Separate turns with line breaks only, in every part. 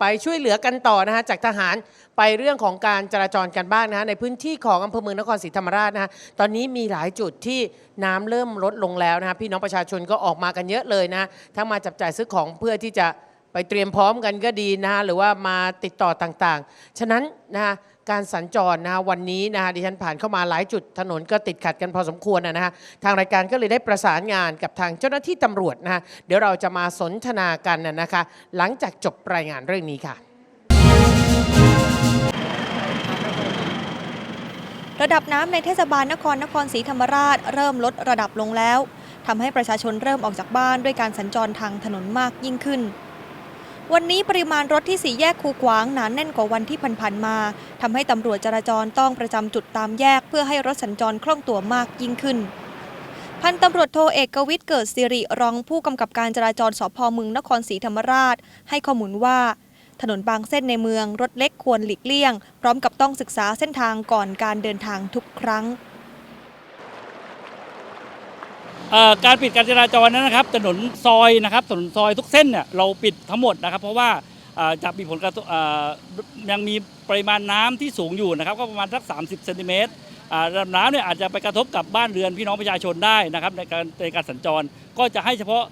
ไปช่วยเหลือกันต่อนะฮะจากทหารไปเรื่องของการจราจรกันบ้างนะฮะในพื้นที่ของอำเภอเมืองนครศรีธรรมราชนะฮะตอนนี้มีหลายจุดที่น้ำเริ่มลดลงแล้วนะฮะพี่น้องประชาชนก็ออกมากันเยอะเลยนะฮะทั้งมาจับจ่ายซื้อของเพื่อที่จะไปเตรียมพร้อมกันก็ดีนะฮะหรือว่ามาติดต่อต่างๆ ฉะนั้นนะฮะ การสัญจรนะฮะวันนี้นะฮะดิฉันผ่านเข้ามาหลายจุดถนนก็ติดขัดกันพอสมควรนะฮะทางรายการก็เลยได้ประสานงานกับทางเจ้าหน้าที่ตำรวจนะฮะเดี๋ยวเราจะมาสนทนากันนะนะคะ หลังจากจบรายงานเรื่องนี้ค่ะ
ระดับน้ำในเทศบาลนครนครศรีธรรมราช เริ่มลดระดับลงแล้วทำให้ประชาชนเริ่มออกจากบ้านด้วยการสัญจรทางถนนมากยิ่งขึ้น วันนี้ปริมาณรถที่สี่แยกคูขวางหนานแน่นกว่าวันที่ผ่านๆมาทำให้ตำรวจจราจรต้องประจำจุดตามแยก เพื่อให้รถสัญจรคล่องตัวมากยิ่งขึ้น พันตำรวจโทเอกวิทย์เกิดสิริรองผู้กำกับการจราจรสพเมืองนครศรีธรรมราช ให้ข้อมูลว่า ถนนบางเส้นในเมืองรถเล็กควรหลีกเลี่ยง พร้อมกับต้องศึกษาเส้นทางก่อนการเดินทางทุกครั้ง
เอ่อ การปิดการจราจรนั้นนะครับถนนซอยนะครับถนนซอยทุกเส้นเนี่ยเราปิดทั้งหมดนะครับ เพราะว่าจะมีผลกระทบยังมีปริมาณน้ำที่สูงอยู่นะครับก็ประมาณสัก 30เซนติเมตรระดับน้ำเนี่ยอาจจะไปกระทบกับบ้านเรือนพี่น้องประชาชนได้นะครับในการในการสัญจรก็จะให้เฉพาะ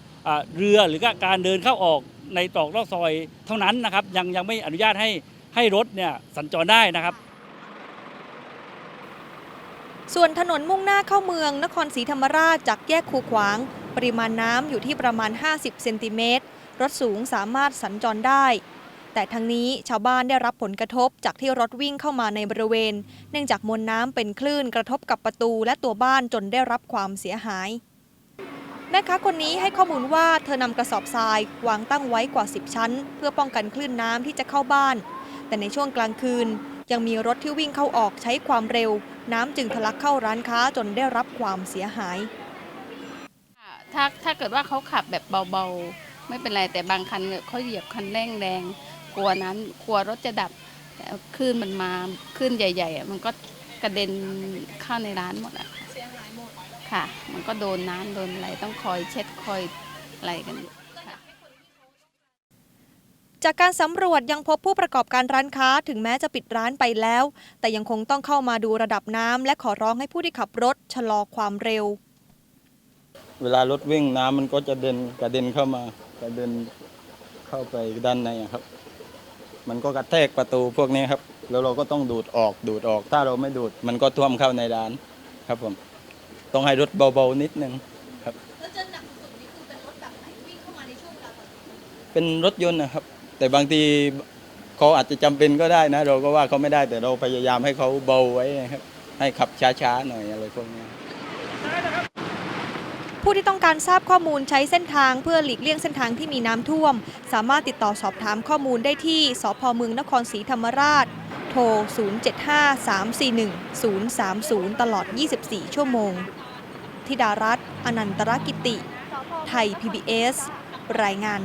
เรือหรือการเดินเข้าออกในตรอกซอกซอยเท่านั้นนะครับยังยังไม่อนุญาตให้ให้รถเนี่ยสัญจรได้นะครับ
ส่วนถนนมุ่งหน้าเข้าเมืองนครศรีธรรมราชจากแยกคูขวาง ปริมาณน้ำอยู่ที่ประมาณ 50 เซนติเมตร รถสูงสามารถสัญจรได้ แต่ทั้งนี้ชาวบ้านได้รับผลกระทบจากที่รถวิ่งเข้ามาในบริเวณ เนื่องจากมวลน้ำเป็นคลื่นกระทบกับประตูและตัวบ้านจนได้รับความเสียหาย แม่ค้าคนนี้ให้ข้อมูลว่าเธอนำกระสอบทรายวางตั้งไว้กว่า 10 ชั้น เพื่อป้องกันคลื่นน้ำที่จะเข้าบ้าน แต่ในช่วงกลางคืน ยังมีรถที่วิ่งเข้าออกใช้ความเร็ว น้ำจึงทะลักเข้าร้านค้าจนได้รับความเสียหาย
ค่ะถ้าถ้าเกิดว่าเขาขับแบบเบาๆ ไม่เป็นไรแต่บางคันเขาเหยียบคันเร่งแรงกลัวนั้นกลัวรถจะดับแต่คลื่นมันมาคลื่นใหญ่ๆอะมันก็กระเด็นเข้าในร้านหมดอะเสียหายหมดค่ะ มันก็โดนน้ำโดนอะไรต้องคอยเช็ดคอยอะไรกันอยู่ค่ะ
จากการสำรวจยังพบผู้ประกอบการร้านค้าถึงแม้จะปิดร้านไปแล้ว แต่ยังคงต้องเข้ามาดูระดับน้ำและขอร้องให้ผู้ที่ขับรถชะลอความเร็ว
เวลารถวิ่งน้ำมันก็จะเด่นกระเด็นเข้ามากระเด็นเข้าไปด้านในอะครับ มันก็กระแทกประตูพวกนี้ครับ แล้วเราก็ต้องดูดออกดูดออก ถ้าเราไม่ดูด มันก็ท่วมเข้าในร้านครับผมต้องให้รถเบาๆนิดนึงครับ
แล้วจะหนักสุดนี่คือเป็นรถแบบไหนวิ่งเข้ามาในช่วงเวลา
เป็นรถยนต์นะครับ แต่บางทีเขาอาจจะจำเป็นก็ได้นะ เราก็ว่าเขาไม่ได้แต่เราพยายามให้เขาเบาไว้ครับให้ขับช้าๆหน่อยอะไรพวกนี้
ผู้ที่ต้องการทราบข้อมูลใช้เส้นทางเพื่อหลีกเลี่ยงเส้นทางที่มีน้ำท่วม สามารถติดต่อสอบถามข้อมูลได้ที่ สพเมืองนครศรีธรรมราช โทร 075-341-030 ตลอด 24 ชั่วโมง ธิดารัตน์อนันตรกิติ ไทย PBS รายงาน